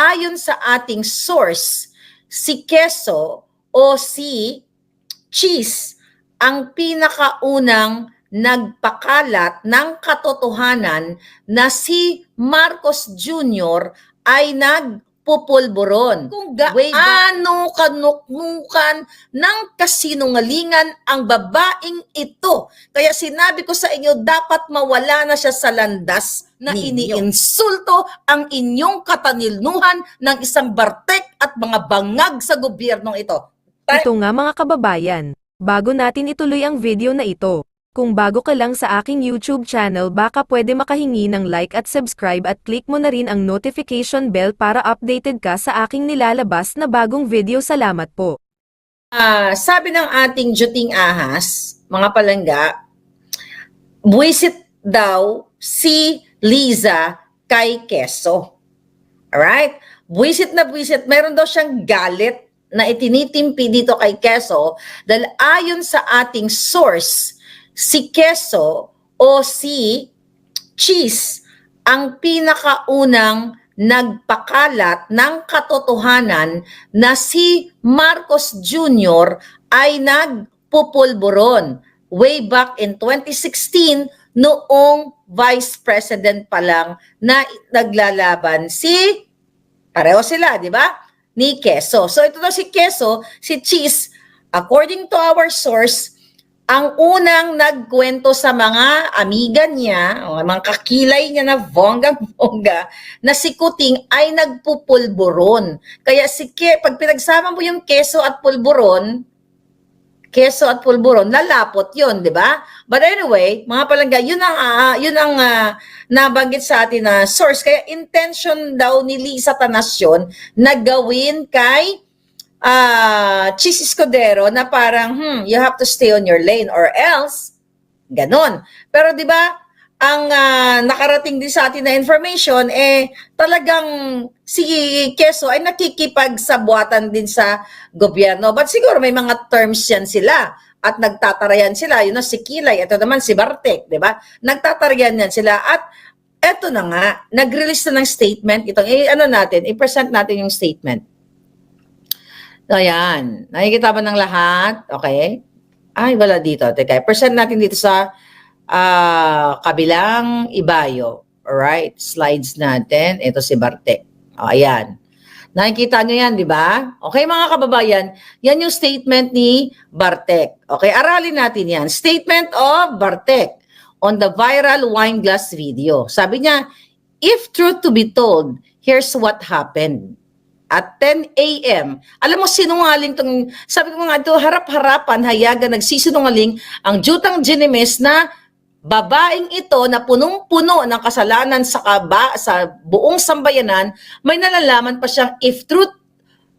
ayon sa ating source, si Keso o si Cheese ang pinakaunang nagpakalat ng katotohanan na si Marcos Jr. ay nagpupulburon. Kung gaano kanuknukan ng kasinungalingan ang babaeng ito. Kaya sinabi ko sa inyo, dapat mawala na siya sa landas na Ninyo. iniinsulto ang inyong katanilnuhan ng isang bartek at mga bangag sa gobyernong ito. Ito nga mga kababayan, bago natin ituloy ang video na ito. Kung bago ka lang sa aking YouTube channel baka pwede makahingi ng like at subscribe at click mo na rin ang notification bell para updated ka sa aking nilalabas na bagong video. Salamat po. Ah, sabi ng ating Juting Ahas, mga palangga, buwisit daw si Liza kay Keso. Alright? Buwisit na buwisit. Meron daw siyang galit na itinitimpi dito kay Keso dahil ayon sa ating source, si Keso o si Cheese ang pinakaunang nagpakalat ng katotohanan na si Marcos Jr. ay nagpupulburon way back in 2016 noong vice president pa lang na naglalaban si pareho sila, di ba? Ni Keso. So ito daw si Keso, si Cheese, according to our source, ang unang nagkwento sa mga amiga niya, o mga kakilay niya na bonggang-bongga, na si Kuting ay nagpupulburon. Kaya si Ke, pag pinagsama mo yung keso at pulburon, keso at pulburon, lalapot yun, di ba? But anyway, mga palangga, yun ang, ah, yun ang ah, nabanggit sa atin na source. Kaya intention daw ni Lisa Tanasyon na gawin kay ah Chis Escudero na parang, hmm, you have to stay on your lane or else, ganon. Pero di ba, ang ah, nakarating din sa atin na information, eh, talagang si Keso ay nakikipagsabuatan din sa gobyerno. But siguro may mga terms yan sila at nagtatarayan sila. Yun na si Kilay, ito naman si Bartek, di ba? Nagtatarayan yan sila at eto na nga, nag-release na ng statement. Itong, eh, ano natin, i-present natin yung statement. Ayan. Nakikita ba ng lahat? Okay. Ay, wala dito. Teka, present natin dito sa ah, kabilang ibayo. Alright, slides natin. Ito si Bartek. O, ayan. Nakikita nyo yan, di ba? Okay, mga kababayan, yan yung statement ni Bartek. Okay, aralin natin yan. Statement of Bartek on the viral wine glass video. Sabi niya, if truth to be told, here's what happened at 10 a.m. Alam mo, sinungaling tong, sabi ko nga ito, harap-harapan, hayagan, nagsisinungaling ang Jutang Ginemes na babaeng ito na punong-puno ng kasalanan sa kaba, sa buong sambayanan, may nalalaman pa siyang if truth,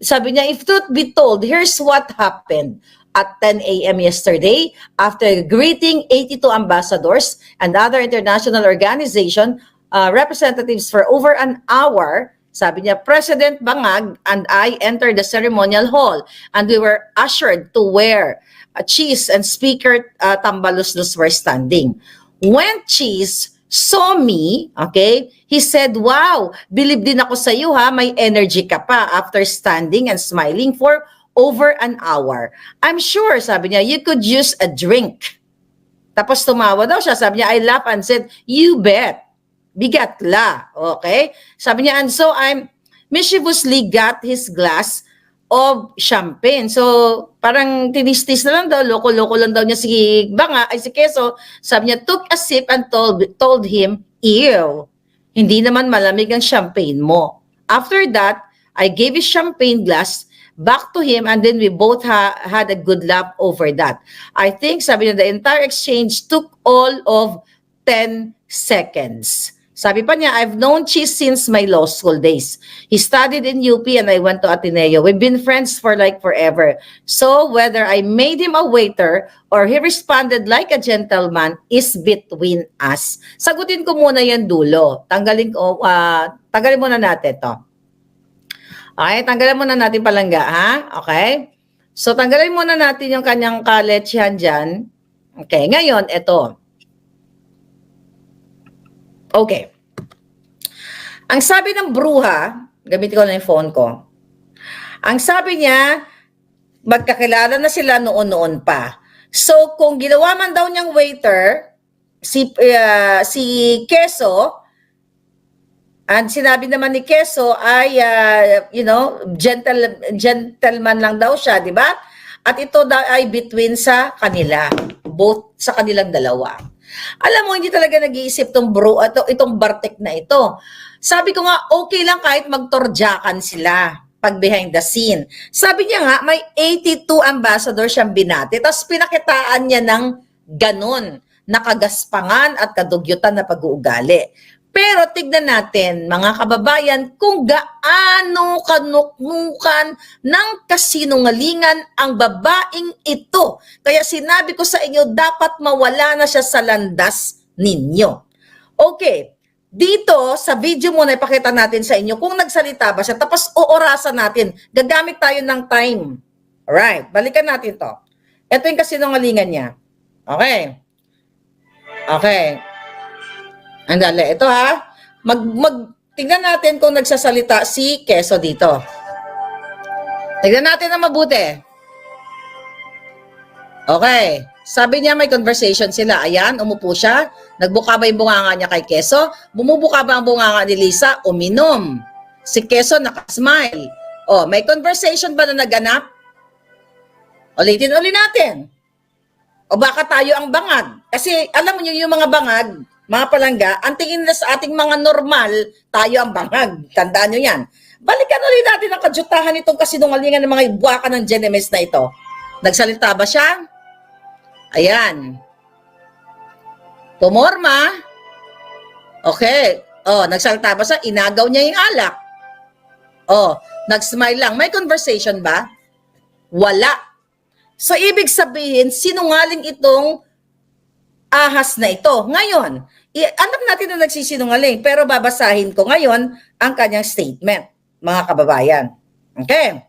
sabi niya, if truth be told, here's what happened at 10 a.m. yesterday after greeting 82 ambassadors and other international organization uh, representatives for over an hour sabi niya, President Bangag and I entered the ceremonial hall and we were ushered to where uh, Cheese and Speaker uh, Tambaluslos were standing. When Cheese saw me, okay, he said, wow, believe din ako sa iyo ha, may energy ka pa after standing and smiling for over an hour. I'm sure, sabi niya, you could use a drink. Tapos tumawa daw siya, sabi niya, I laughed and said, you bet bigatla. Okay? Sabi niya, and so I'm mischievously got his glass of champagne. So, parang tinistis na lang daw, loko-loko lang daw niya si Banga, ay si Keso. Sabi niya, took a sip and told, told him, ew, hindi naman malamig ang champagne mo. After that, I gave his champagne glass back to him and then we both ha- had a good laugh over that. I think, sabi niya, the entire exchange took all of 10 seconds. Sabi pa niya, I've known Cheese since my law school days. He studied in UP and I went to Ateneo. We've been friends for like forever. So whether I made him a waiter or he responded like a gentleman is between us. Sagutin ko muna yan dulo. Tanggalin ko, ah, tanggalin muna natin to. Okay, tanggalin muna natin palangga, ha? Okay? So tanggalin muna natin yung kanyang yan dyan. Okay, ngayon, ito. Okay. Ang sabi ng bruha, Gamitin ko na yung phone ko. Ang sabi niya, magkakilala na sila noon-noon pa. So, kung ginawa man daw niyang waiter, si, uh, si Keso, and sinabi naman ni Keso ay, uh, you know, gentle, gentleman lang daw siya, di ba? At ito daw ay between sa kanila, both sa kanilang dalawa. Alam mo, hindi talaga nag-iisip tong bro, ato, itong Bartek na ito. Sabi ko nga, okay lang kahit magtorjakan sila pag behind the scene. Sabi niya nga, may 82 ambassador siyang binati, tapos pinakitaan niya ng ganun, nakagaspangan at kadugyutan na pag-uugali. Pero tignan natin, mga kababayan, kung gaano kanuknukan ng kasinungalingan ang babaeng ito. Kaya sinabi ko sa inyo, dapat mawala na siya sa landas ninyo. Okay, dito sa video muna ipakita natin sa inyo kung nagsalita ba siya. Tapos oorasan natin. Gagamit tayo ng time. Alright, balikan natin to. Ito yung kasinungalingan niya. Okay. Okay. Andali, ito ha. Mag, mag, tingnan natin kung nagsasalita si Keso dito. Tingnan natin na mabuti. Okay. Sabi niya may conversation sila. Ayan, umupo siya. Nagbuka ba yung bunganga niya kay Keso? Bumubuka ba ang bunganga ni Lisa? Uminom. Si Keso nakasmile. Oh, may conversation ba na naganap? Ulitin uli natin. O baka tayo ang bangag. Kasi alam mo yung mga bangag, mga palangga, ang tingin na sa ating mga normal, tayo ang bangag. Tandaan nyo yan. Balikan ulit natin ang kadyutahan nitong kasinungalingan ng mga ibuaka ng Genemes na ito. Nagsalita ba siya? Ayan. Pumorma. Okay. Oh, nagsalita ba siya? Inagaw niya yung alak. Oh, nag-smile lang. May conversation ba? Wala. So, ibig sabihin, sinungaling itong ahas na ito. Ngayon, alam natin na nagsisinungaling, pero babasahin ko ngayon ang kanyang statement, mga kababayan. Okay?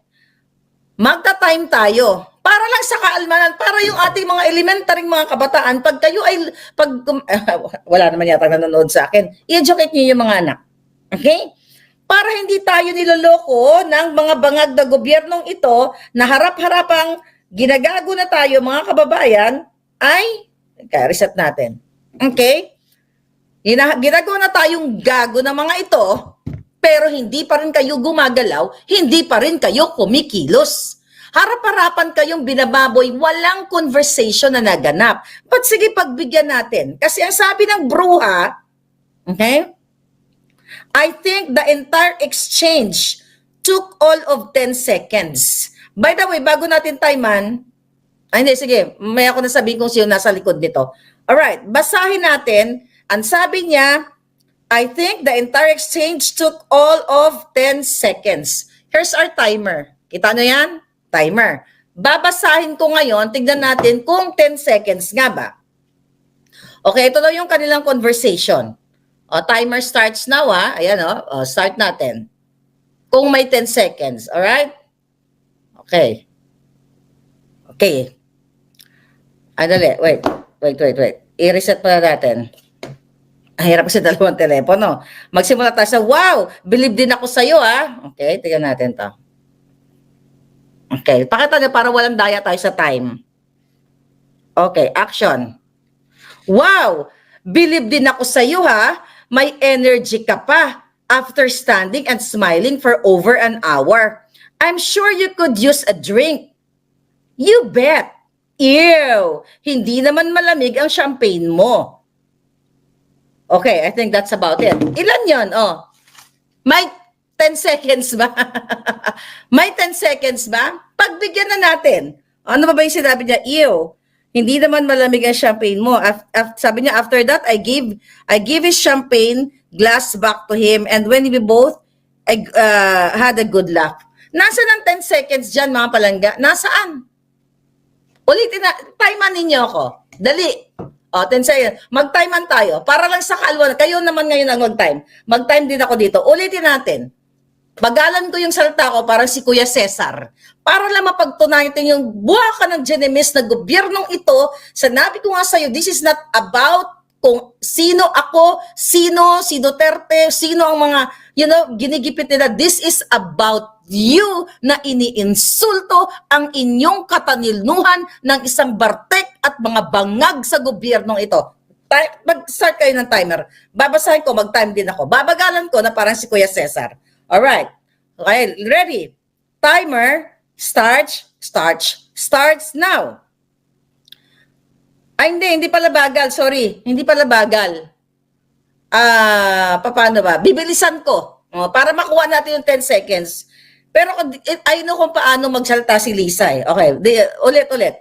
Magta-time tayo. Para lang sa kaalmanan, para yung ating mga elementaryong mga kabataan, pag kayo ay, pag, kum- wala naman yata nanonood sa akin, i-educate niyo yung mga anak. Okay? Para hindi tayo niloloko ng mga bangag na gobyernong ito na harap-harapang ginagago na tayo mga kababayan, ay, kaya reset natin. Okay? Gina- ginagawa na tayong gago ng mga ito, pero hindi pa rin kayo gumagalaw, hindi pa rin kayo kumikilos. Harap-harapan kayong binababoy, walang conversation na naganap. But sige, pagbigyan natin. Kasi ang sabi ng bruha, okay? I think the entire exchange took all of 10 seconds. By the way, bago natin timean, ay hindi, sige, may ako nasabihin kung sino nasa likod nito. Alright, basahin natin. Ang sabi niya, I think the entire exchange took all of 10 seconds. Here's our timer. Kita nyo yan? Timer. Babasahin ko ngayon, tignan natin kung 10 seconds nga ba. Okay, ito daw yung kanilang conversation. O, timer starts now, ha? Ayan, o. O, start natin. Kung may 10 seconds, alright? Okay. Okay. Ay, dali. Wait. Wait, wait, wait. I-reset pala natin. Ang hirap kasi dalawang telepono. Magsimula tayo sa, wow, believe din ako sa'yo, ah. Okay, tignan natin to. Okay, pakita niyo para walang daya tayo sa time. Okay, action. Wow, believe din ako sa'yo, ha. May energy ka pa after standing and smiling for over an hour. I'm sure you could use a drink. You bet. Ew! Hindi naman malamig ang champagne mo. Okay, I think that's about it. Ilan yon? Oh. May 10 seconds ba? May 10 seconds ba? Pagbigyan na natin. Ano ba ba yung sinabi niya? Ew. Hindi naman malamig ang champagne mo. Af- af- sabi niya, after that, I gave, I gave his champagne glass back to him and when we both I, uh, had a good laugh. Nasaan ang 10 seconds dyan, mga palangga? Nasaan? Ulitin na, timean ninyo ako. Dali. O, 10 seconds. Mag-timean tayo. Para lang sa kalwa. Kayo naman ngayon ang mag-time. Mag-time din ako dito. Ulitin natin. Bagalan ko yung salta ko parang si Kuya Cesar. Para lang mapagtunayan yung buha ka ng Genemis na gobyernong ito. Sanabi ko nga sa'yo, this is not about kung sino ako, sino si Duterte, sino ang mga, you know, ginigipit nila. This is about you na iniinsulto ang inyong katanilnuhan ng isang bartek at mga bangag sa gobyernong ito. Mag-start kayo ng timer. Babasahin ko, mag-time din ako. Babagalan ko na parang si Kuya Cesar. Alright. Okay, ready? Timer, starts, starts, starts now. Ay, hindi, hindi pala bagal. Sorry, hindi pala bagal. Ah, paano ba? Bibilisan ko oh, para makuha natin yung 10 seconds. Pero eh, I know kung paano magsalita si Lisa eh. Okay, ulit, ulit.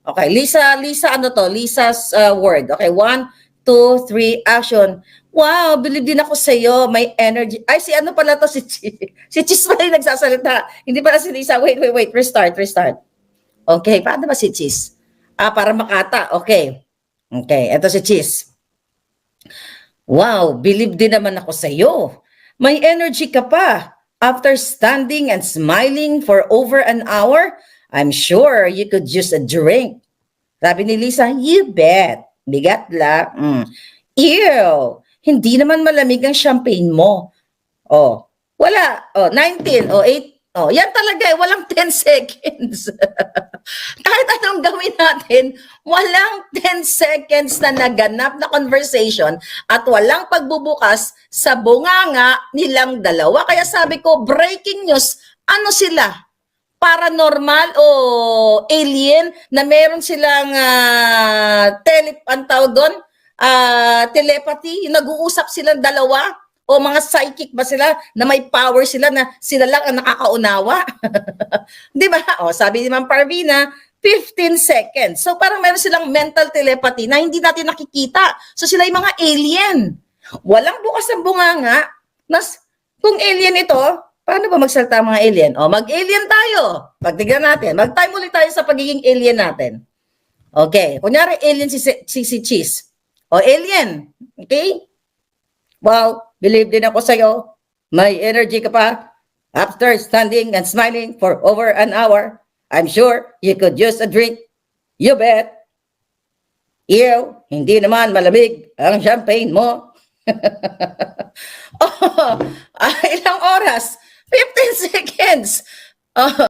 Okay, Lisa, Lisa ano to? Lisa's uh, word. Okay, one, two, three, action. Wow, believe din ako sa iyo. May energy. Ay, si ano pala to? Si, Chi- si Chis pala yung nagsasalita. Hindi pala si Lisa. Wait, wait, wait. Restart, restart. Okay, paano ba si Chis? Ah, para makata. Okay. Okay, eto si Chis. Wow, believe din naman ako sa iyo. May energy ka pa. After standing and smiling for over an hour, I'm sure you could use a drink. Sabi ni Lisa, you bet. Bigat la. Mm. Ew, hindi naman malamig ang champagne mo. Oh, wala. Oh, 19. Oh, 8. Oh, yan talaga eh. Walang 10 seconds. Kahit anong gawin natin, walang 10 seconds na naganap na conversation at walang pagbubukas sa bunganga nilang dalawa. Kaya sabi ko, breaking news, ano sila? Paranormal o alien na meron silang uh, tele, ang tawag doon? Ah, telepathy, nag-uusap silang dalawa o mga psychic ba sila na may power sila na sila lang ang nakakaunawa. 'Di ba? O sabi ni Ma'am Parvina, 15 seconds. So parang meron silang mental telepathy na hindi natin nakikita. So sila yung mga alien. Walang bukas ang bunganga. Nas, kung alien ito, paano ba magsalita ang mga alien? O mag-alien tayo. Pagtignan natin. Mag-time ulit tayo sa pagiging alien natin. Okay. Kunyari, alien si, si, si Cheese. O alien. Okay? Wow, believe din ako sa'yo. May energy ka pa. After standing and smiling for over an hour, I'm sure you could use a drink. You bet. Ew, hindi naman malamig ang champagne mo. oh, ilang oras? 15 seconds. Oh,